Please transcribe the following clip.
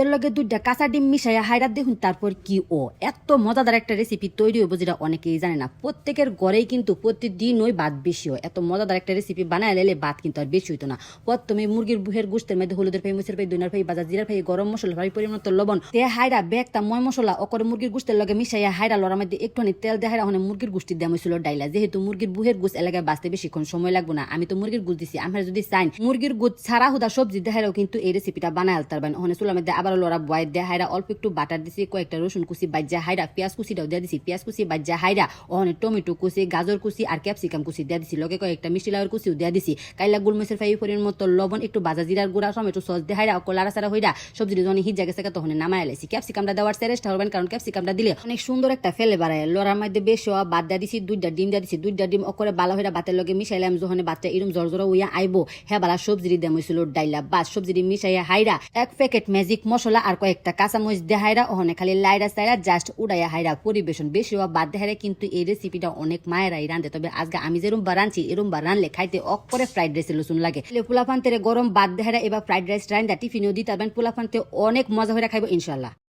ভাতের লগে দুইটা কাঁচা ডিম মিশাইয়া হাইরা দেখুন, তারপর কি ও? এত মজাদার একটা রেসিপি তৈরি হইব যেটা অনেকেই জানে না। প্রত্যেকের ঘরেই কিন্তু প্রতিদিন ওই ভাত বেশি হয়। এত মজাদার একটা রেসিপি বানায় লেলে ভাত কিন্তু আর বেশি হইতো না। প্রথমে মুরগির বুহের গুস্তের মধ্যে হলুদের ফাই মুসের ফাই, দুইনার ফাই বাজার জিরার ফাই, গরম মশলা ফাই পরিমাণ লবণ তে হাইরা বেগটা ময় মশলা অকরে মুরগির গুস্তের লগে মিশাইয়া হাইরা লড়ার মধ্যে একটুখানি তেল দিয়ে হাইরা ওখানে মুরগির গুষ্টি দেওয়া হয়েছিল ডাইলা। যেহেতু মুরগির বুহের গুস এলাকায় বাঁচতে বেশিক্ষণ সময় লাগবে না, আমি তো মুরগির গুছ দিছি। আমার যদি চাই মুরগির গুছ ছাড়া হুদা সবজি দেখাইরাও কিন্তু এই রেসিপিটা বানায় আলতারবেন ওখানে চুলার মধ্যে আবার লড়া বয় দেয়া হাইরা অল্প একটু বাটার দিছি, কয়েকটা রসুন কুচি বাজ্যা হাইরা পেঁয়াজ কুচিটাও দিয়ে দিছি, পেঁয়াজ কুচি বাজ্যা হাইরা ওখানে টমেটো কুচি, গাজর কুচি আর ক্যাপসিকাম কুচি দিয়ে দিছি, লগে কয়েকটা মিষ্টি লাউর কুচিও দিয়ে দিছি। কাইলা গুলমরিচের ফাই পরিমাণ মতো লবণ, একটু বাজা জিরার গুঁড়া, টমেটো সস দিয়ে হাইরা অকল সারা হইরা, সবজি যখন জায়গা গেছে তখন নামায় লাইছি। ক্যাপসিকামটা দেওয়ার সেরেস্ট হবেন কারণ ক্যাপসিকামটা দিলে অনেক সুন্দর একটা ফেলে বাড়ায়। লড়ার মধ্যে বেশ বাদ দিয়ে দিছি, দুইটা ডিম দিয়ে দিছি, দুইটা ডিম অকরে বালা হইরা ভাতের লগে মিশাইলাম যখন বাচ্চা এরম জর জর উইয়া আইবো। হ্যাঁ বালা সবজি দেম হয়েছিল ডাইলা বাস সবজি মিশাইয়া হাইরা এক প্যাকেট ম্যাজিক মশলা আর কয়েকটা কাঁচামরিচ দিয়ে হাইরা, ওখানে খালি লাইরা সাইরা জাস্ট উড়াইয়া হাইরা। পরিবেশন বেশি হওয়া বাদ দেহারে কিন্তু এই রেসিপিটা অনেক মায়েরাই রান্ধে তবে আজকে আমি যেরম বা রাঁধছি এরম বা রানলে খাইতে অক করে ফ্রাইড রাইস লসুন লাগে। পোলাফান্তের গরম বাদ দেহারা এবার ফ্রাইড রাইস রান্দা টিফিনও দিতে পারবেন। পোলাফান্তে অনেক মজা হয়ে খাইব ইনশাল্লাহ